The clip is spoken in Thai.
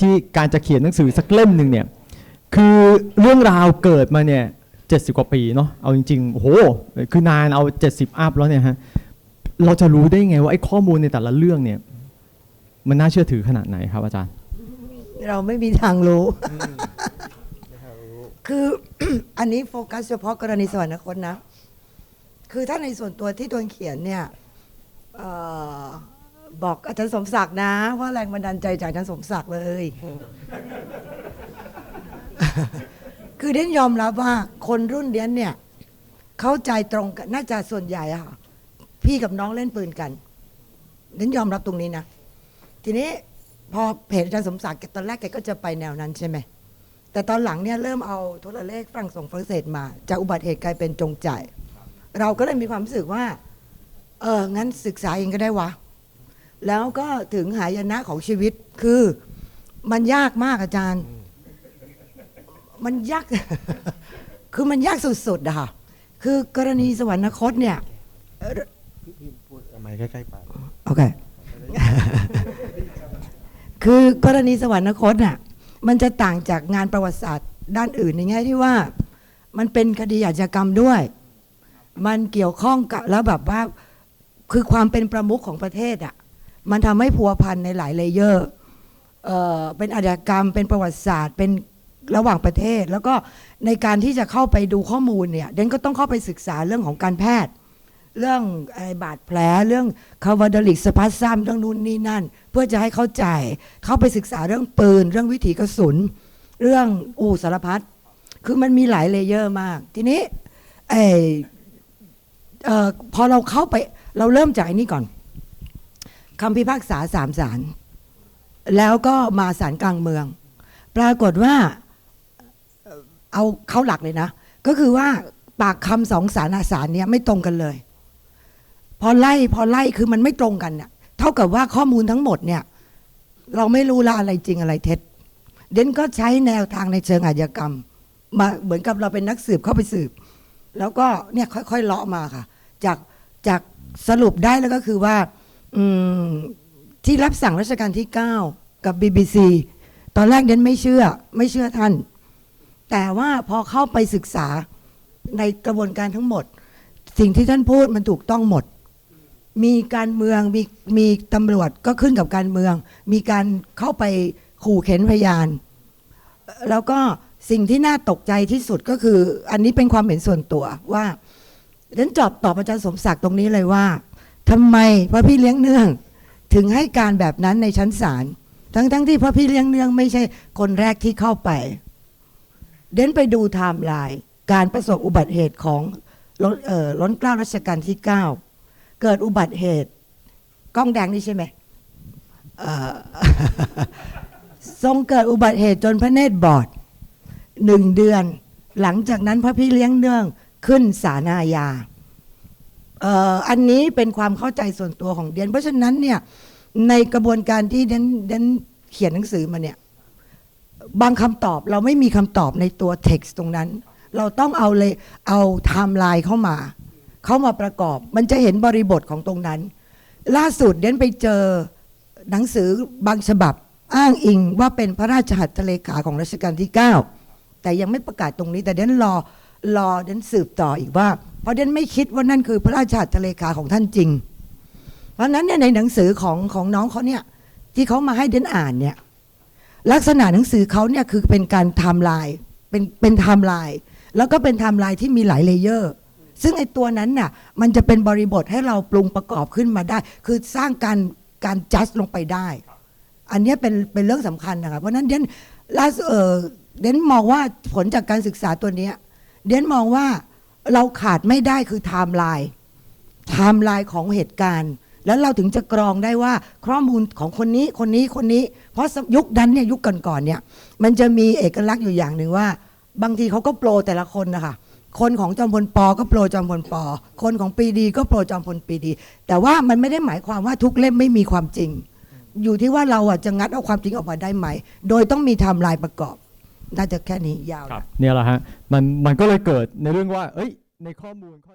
ที่การจะเขียนหนังสือสักเล่มหนึ่งเนี่ยคือเรื่องราวเกิดมาเนี่ยเจ็ดสิบกว่าปีเนาะเอาจริงๆโอ้โหคือนานเอาเจ็ดสิบอัพแล้วเนี่ยฮะเราจะรู้ได้ไงว่าไอ้ข้อมูลในแต่ละเรื่องเนี่ยมันน่าเชื่อถือขนาดไหนครับอาจารย์ เราไม่มีทางรู้ คืออันนี้โฟกัสเฉพาะกรณีสวรรคตนะ คือถ้าในส่วนตัวที่ตัวเขียนเนี่ยเออ บอกอาจารย์สมศักดิ์นะว่าแรงบันดาลใจจากอาจารย์สมศักดิ์เลย คือเด่นยอมรับว่าคนรุ่นเด่นเนี่ย เข้าใจตรงกันน่าจะส่วนใหญ่อะค่ะพี่กับน้องเล่นปืนกันเด่นยอมรับตรงนี้นะ ทีนี้พอเพจอาจารย์สมศักดิ์ตอนแรกแกก็จะไปแนวนั้นใช่ไหมแต่ตอนหลังเนี่ยเริ่มเอาโทรเลขฝรั่งส่งฝรั่งเศสมาจากอุบัติเหตุกลายเป็นจงใจ เราก็เลยมีความรู้สึกว่า เอองั้นศึกษาเองก็ได้วะ แล้วก็ถึงหายนะของชีวิตคือมันยากมากอาจารย์ มันยาก คือมันยากสุดๆอะค่ะ คือกรณีสวรรคตเนี่ยพี่พูดเอาไมค์ใกล้ๆปากโอเค คือกรณีสวรรคตน่ะ มันจะต่างจากงานประวัติศาสตร์ด้านอื่นในแง่ที่ว่า มันเป็นคดีอาชญากรรมด้วย มันเกี่ยวข้องกับแล้วแบบว่า คือความเป็นประมุขของประเทศอะ มันทำให้พัวพันในหลายเลเยอร์เอ่อเป็นอาชญากรรม เป็นประวัติศาสตร์ เป็นระหว่างประเทศ แล้วก็ในการที่จะเข้าไปดูข้อมูลเนี่ยเดนก็ต้องเข้าไปศึกษาเรื่องของการแพทย์ เรื่องไอบาดแผลเรื่องคาวาดลิกสปัสซัมเรื่องนู่นนี่นั่น เพื่อจะให้เข้าใจเข้าไปศึกษาเรื่องปืน เรื่องวิถีกระสุน เรื่องอูสารพัดคือมันมีหลายเลเยอร์มาก ทีนี้ไอออพอเราเข้าไปเราเริ่มจากไอ้นี่ก่อน คำพิพากษาสามศาลแล้วก็มาศาลกลางเมือง ปรากฏว่าเอาเข้าหลักเลยนะ ก็คือว่าปากคำสองสารสารเนี่ยไม่ตรงกันเลย พอไล่พอไล่คือมันไม่ตรงกันเน่ะเท่ากับว่าข้อมูลทั้งหมดเนี่ย เราไม่รู้ละอะไรจริงอะไรเท็จ เดนก็ใช้แนวทางในเชิงอาชญากรรม มาเหมือนกับเราเป็นนักสืบเข้าไปสืบ แล้วก็เนี่ยค่อยๆเลาะมาค่ะ จากจากสรุปได้แล้วก็คือว่า ที่รับสั่งรัชกาลที่ 9 กับ BBC ตอนแรกเดนไม่เชื่อไม่เชื่อท่าน แต่ว่าพอเข้าไปศึกษาในกระบวนการทั้งหมด สิ่งที่ท่านพูดมันถูกต้องหมด มีการเมืองมีมีตำรวจก็ขึ้นกับการเมือง มีการเข้าไปขู่เข็นพยาน แล้วก็สิ่งที่น่าตกใจที่สุดก็คือ อันนี้เป็นความเห็นส่วนตัวว่าฉันจอบตอบอาจารย์สมศักดิ์ตรงนี้เลยว่า ทำไมพระพี่เลี้ยงเนื่อง ถึงให้การแบบนั้นในชั้นศาลทั้งทั้งที่พระพี่เลี้ยงเนื่องไม่ใช่คนแรกที่เข้าไป เดินไปดูไทม์ไลน์การประสบอุบัติเหตุของล้นเอ่อล้นเกล้ารัชกาลที่ 9 เกิดอุบัติเหตุกล้องแดงนี่ใช่ไหมทรงเกิดอุบัติเหตุจนพระเนตรบอดหนึ่งเดือน หลังจากนั้นพระพี่เลี้ยงเนื่องขึ้นศาลอาญา อันนี้เป็นความเข้าใจส่วนตัวของเดียน เพราะฉะนั้นเนี่ยในกระบวนการที่เดนเดนเขียนหนังสือมาเนี่ยบางคำตอบเราไม่มีคำตอบในตัว text ตรงนั้น เราต้องเอาเลยเอาไทม์ไลน์เข้ามา เข้ามาประกอบ มันจะเห็นบริบทของตรงนั้น ล่าสุดเดนไปเจอหนังสือบางฉบับอ้างอิงว่าเป็นพระราชหัตถเลขาของรัชกาลที่ 9 แต่ยังไม่ประกาศตรงนี้แต่เดนรอ รอเดนสืบต่ออีกว่า เพราะเดนไม่คิดว่านั่นคือพระราชหัตถเลขาของท่านจริง เพราะนั้นเนี่ยในหนังสือของของน้องเขาเนี่ยที่เขามาให้เดนอ่านเนี่ยลักษณะหนังสือเขาเนี่ยคือเป็นการไทม์ไลน์เป็นเป็นไทม์ไลน์แล้วก็เป็นไทม์ไลน์ที่มีหลายเลเยอร์ซึ่งไอ้ตัวนั้นน่ะมันจะเป็นบริบทให้เราปรุงประกอบขึ้นมาได้ คือสร้างการการจัดลงไปได้ อันนี้เป็นเป็นเรื่องสำคัญนะคะเพราะนั้นเดนล่าสุดเออเดนมองว่าผลจากการศึกษาตัวนี้ เดนมองว่าเราขาดไม่ได้คือไทม์ไลน์ไทม์ไลน์ของเหตุการณ์ แล้วเราถึงจะกรองได้ว่าข้อมูลของคนนี้คนนี้คนนี้ เพราะยุคนั้นเนี่ยยุคก่อนๆเนี่ย มันจะมีเอกลักษณ์อยู่อย่างหนึ่งว่า บางทีเขาก็โปรแต่ละคนนะคะคนของจอมพลปอก็โปรจอมพลปอ คนของปีดีก็โปรจอมพลปีดี แต่ว่ามันไม่ได้หมายความว่าทุกเล่มไม่มีความจริง อยู่ที่ว่าเราอะจะงัดเอาความจริงออกมาได้ไหม โดยต้องมีไทม์ไลน์ประกอบ น่าจะแค่นี้ยาวนะ เนี่ยแหละฮะมันมันก็เลยเกิดในเรื่องว่า เอ้ยในข้อมูลข้อ